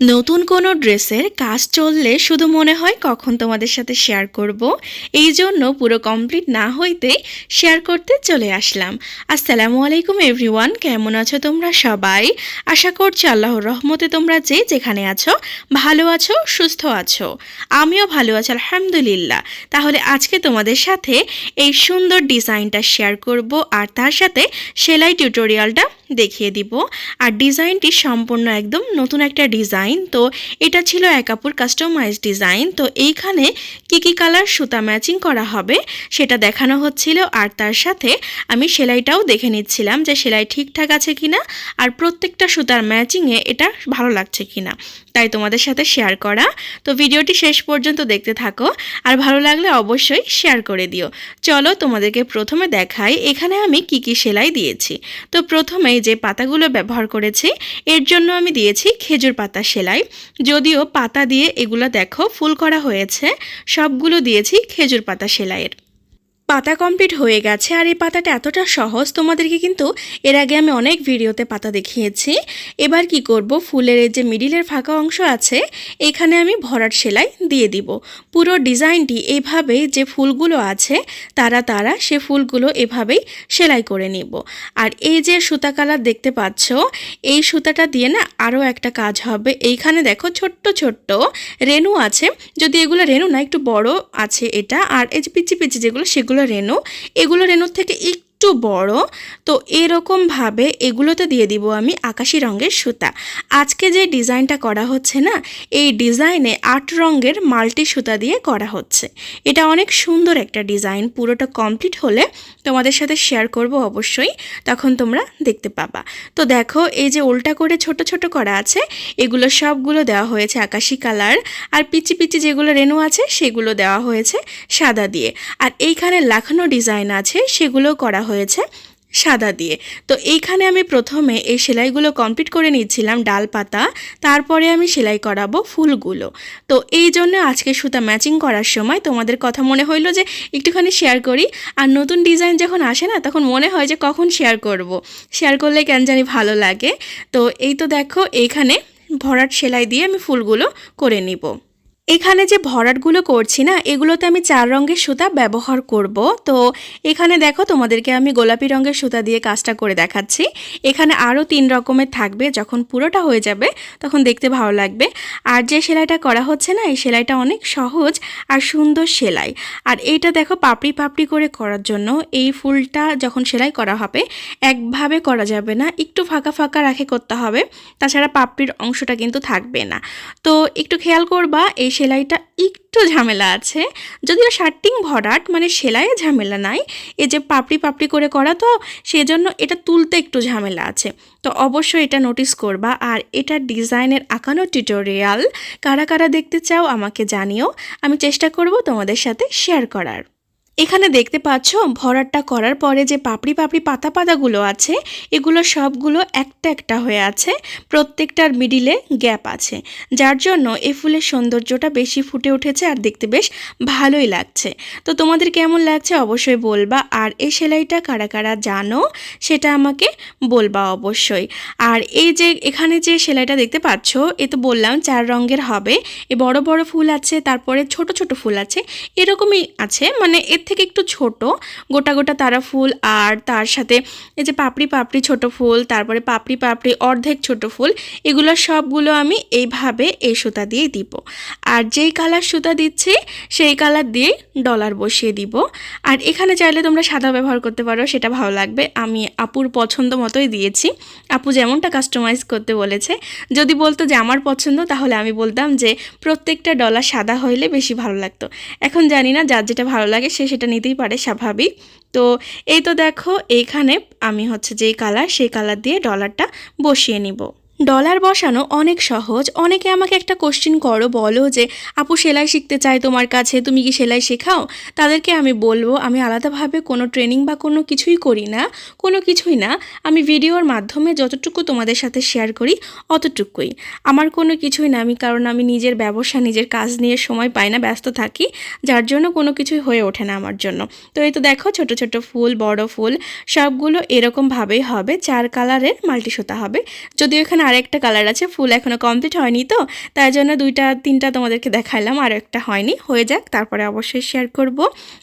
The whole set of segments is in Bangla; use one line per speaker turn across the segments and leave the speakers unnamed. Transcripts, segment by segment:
নতুন কোনো ড্রেসের কাজ চললে শুধু মনে হয় কখন তোমাদের সাথে শেয়ার করব। এই জন্য পুরো কমপ্লিট না হইতে শেয়ার করতে চলে আসলাম। আসসালামু আলাইকুম এভরিওয়ান, কেমন আছো তোমরা সবাই? আশা করছি আল্লাহর রহমতে তোমরা যে যেখানে আছো, ভালো আছো, সুস্থ আছো। আমিও ভালো আছি, আলহামদুলিল্লাহ। তাহলে আজকে তোমাদের সাথে এই সুন্দর ডিজাইনটা শেয়ার করব, আর তার সাথে সেলাই টিউটোরিয়ালটা দেখিয়ে দিব। আর ডিজাইনটি সম্পূর্ণ একদম নতুন একটা ডিজাইন। তো এটা ছিল একাপুর কাস্টমাইজ ডিজাইন। তো এইখানে কি কি কালার সুতা ম্যাচিং করা হবে সেটা দেখানো হচ্ছিল। আর তার সাথে আমি সেলাইটাও দেখে নিচ্ছিলাম যে সেলাই ঠিকঠাক আছে কিনা। আর প্রত্যেকটা সুতার ম্যাচিংয়ে এটা ভালো লাগছে কিনা। তাই তোমাদের সাথে শেয়ার করা। তো ভিডিওটি শেষ পর্যন্ত দেখতে থাকো। আর ভালো লাগলে অবশ্যই শেয়ার করে দিও। চলো তোমাদেরকে প্রথমে দেখাই এখানে আমি কি কি সেলাই দিয়েছি। তো প্রথমেই যে পাতাগুলো ব্যবহার করেছি, এর জন্য আমি দিয়েছি খেজুর পাতা সেলাই। যদিও পাতা দিয়ে এগুলো দেখো ফুল করা হয়েছে, সবগুলো দিয়েছি খেজুর পাতা সেলাইয়ের। পাতা কমপ্লিট হয়ে গেছে আর এই পাতাটা এতটা সহজ, তোমাদেরকে কিন্তু এর আগে আমি অনেক ভিডিওতে পাতা দেখিয়েছি। এবার কি করব? ফুলের এই যে মিডিলের ফাঁকা অংশ আছে, এখানে আমি ভরাট সেলাই দিয়ে দিব। পুরো ডিজাইনটি এইভাবেই যে ফুলগুলো আছে, তারা তারা সে ফুলগুলো এভাবেই সেলাই করে নিব। আর এই যে সুতা কালার দেখতে পাচ্ছ, এই সুতাটা দিয়ে না আরও একটা কাজ হবে। এইখানে দেখো ছোট্ট ছোট্ট রেনু আছে। যদি এগুলো রেনু না, একটু বড় আছে এটা। আর এই যে পিচি পিচি যেগুলো, সেগুলো রেনু এগুলো রেনুর থেকে একটু বড়, তো এরকমভাবে এগুলোতে দিয়ে দিব আমি আকাশি রঙের সুতা। আজকে যে ডিজাইনটা করা হচ্ছে না, এই ডিজাইনে আট রঙের মাল্টি সুতা দিয়ে করা হচ্ছে। এটা অনেক সুন্দর একটা ডিজাইন, পুরোটা কমপ্লিট হলে তোমাদের সাথে শেয়ার করব অবশ্যই, তখন তোমরা দেখতে পাবা। তো দেখো, এই যে উল্টা করে ছোট ছোট করা আছে, এগুলো সবগুলো দেওয়া হয়েছে আকাশি কালার, আর পিচি পিচি যেগুলো রেনু আছে, সেগুলো দেওয়া হয়েছে সাদা দিয়ে। আর এইখানে লাখানো ডিজাইন আছে সেগুলো করা হয়েছে সাদা দিয়ে। তো এইখানে আমি প্রথমে এই সেলাইগুলো কমপ্লিট করে নিচ্ছিলাম ডাল পাতা, তারপরে আমি সেলাই করাবো ফুলগুলো। তো এই জন্য আজকে সুতা ম্যাচিং করার সময় তোমাদের কথা মনে হইল যে একটুখানি শেয়ার করি। আর নতুন ডিজাইন যখন আসে না, তখন মনে হয় যে কখন শেয়ার করব। শেয়ার করলে কেন জানি ভালো লাগে। তো এই তো দেখো, এইখানে ভরাট সেলাই দিয়ে আমি ফুলগুলো করে নিব। এখানে যে ভরাটগুলো করছি না, এগুলোতে আমি চার রঙের সুতা ব্যবহার করব। তো এখানে দেখো তোমাদেরকে আমি গোলাপি রঙের সুতা দিয়ে কাজটা করে দেখাচ্ছি। এখানে আরও তিন রকমের থাকবে, যখন পুরোটা হয়ে যাবে তখন দেখতে ভালো লাগবে। আর যে সেলাইটা করা হচ্ছে না, এই সেলাইটা অনেক সহজ আর সুন্দর সেলাই। আর এইটা দেখো পাপড়ি পাপড়ি করে করার জন্য, এই ফুলটা যখন সেলাই করা হবে, একভাবে করা যাবে না, একটু ফাঁকা ফাঁকা রাখে করতে হবে। তাছাড়া পাপড়ির অংশটা কিন্তু থাকবে না। তো একটু খেয়াল করবা, এই সেলাইটা একটু ঝামেলা আছে। যদিও শার্টিং ভরাট মানে সেলাইয়ে ঝামেলা নাই। এ যে পাপড়ি পাপড়ি করে করা তো, সেজন্য এটা তুলতে একটু ঝামেলা আছে। তো অবশ্যই এটা নোটিস করবা। আর এটা ডিজাইনের আঁকানো টিউটোরিয়াল কারা কারা দেখতে চাও আমাকে জানিও। আমি চেষ্টা করব তোমাদের সাথে শেয়ার করার। এখানে দেখতে পাচ্ছ, ভরাটটা করার পরে যে পাপড়ি পাপড়ি পাতা পাতাগুলো আছে, এগুলো সবগুলো একটা একটা হয়ে আছে, প্রত্যেকটার মিডিলে গ্যাপ আছে। যার জন্য এই ফুলের সৌন্দর্যটা বেশি ফুটে উঠেছে আর দেখতে বেশ ভালোই লাগছে। তো তোমাদের কেমন লাগছে অবশ্যই বলবা, আর এই সেলাইটা কারা কারা জানো সেটা আমাকে বলবা অবশ্যই। আর এই যে এখানে যে সেলাইটা দেখতে পাচ্ছ, এ তো বললাম চার রঙের হবে, এ বড় বড় ফুল আছে, তারপরে ছোট ছোট ফুল আছে, এরকমই আছে মানে এর থেকে একটু ছোট, গোটা গোটা তারা ফুল আর তার সাথে এই যে পাপড়ি পাপড়ি ছোট ফুল, তারপরে পাপড়ি পাপড়ি অর্ধেক ছোট ফুল, এগুলো সবগুলো আমি এইভাবে এই সুতা দিয়ে দিব। আর যেই কালার সুতা দিচ্ছি, সেই কালার দিয়ে ডলার বসিয়ে দিব। আর এখানে চাইলে তোমরা সাদা ব্যবহার করতে পারো, সেটা ভালো লাগবে। আমি আপুর পছন্দ মতোই দিয়েছি। আপু যেমনটা কাস্টমাইজ করতে বলেছে, যদি বলতো যে আমার পছন্দ, তাহলে আমি বলতাম যে প্রত্যেকটা ডলার সাদা হইলে বেশি ভালো লাগতো। এখন জানি না যার যেটা ভালো লাগে সে সেটা নিতেই পারে, স্বাভাবিক। তো এই তো দেখো, এইখানে আমি হচ্ছে যেই কালার সেই কালার দিয়ে ডলারটা বসিয়ে নিব। ডলার বসানো অনেক সহজ। অনেকে আমাকে একটা কোশ্চিন করো, বলো যে, আপু, সেলাই শিখতে চাই তোমার কাছে, তুমি কি সেলাই শেখাও? তাদেরকে আমি বলব, আমি আলাদাভাবে কোনো ট্রেনিং বা কোনো কিছুই করি না, কোনো কিছুই না। আমি ভিডিওর মাধ্যমে যতটুকু তোমাদের সাথে শেয়ার করি, অতটুকুই। আমার কোনো কিছুই না, আমি কারণ আমি নিজের ব্যবসা, নিজের কাজ নিয়ে সময় পাই না, ব্যস্ত থাকি, যার জন্য কোনো কিছুই হয়ে ওঠে না আমার জন্য। তো এই তো দেখো, ছোট ছোট ফুল, বড় ফুল, সবগুলো এরকমভাবেই হবে। চার কালারের মাল্টি সুতা হবে। যদিও এখানে আরেকটা কালার আছে, ফুল এখনও কমপ্লিট হয়নি তো তাই জন্য দুইটা, তিনটা তোমাদেরকে দেখাইলাম, আর একটা হয়নি, হয়ে যাক, তারপরে অবশ্যই শেয়ার করব।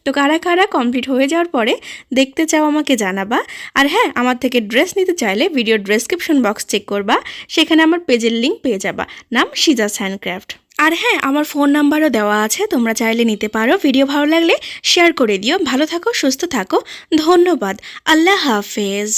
তো কারা কারা কমপ্লিট হয়ে যাওয়ার পরে দেখতে চাও আমাকে জানাবা, আর হ্যাঁ আমার থেকে ড্রেস নিতে চাইলে ভিডিও ডেসক্রিপশন বক্স চেক করবা, সেখানে আমার পেজের লিঙ্ক পেয়ে যাবা, নাম সিজাস হ্যান্ডক্রাফট আর হ্যাঁ আমার ফোন নাম্বারও দেওয়া আছে, তোমরা চাইলে নিতে পারো ভিডিও ভালো লাগলে শেয়ার করে দিও, ভালো থাকো, সুস্থ থাকো, ধন্যবাদ, আল্লাহ হাফেজ।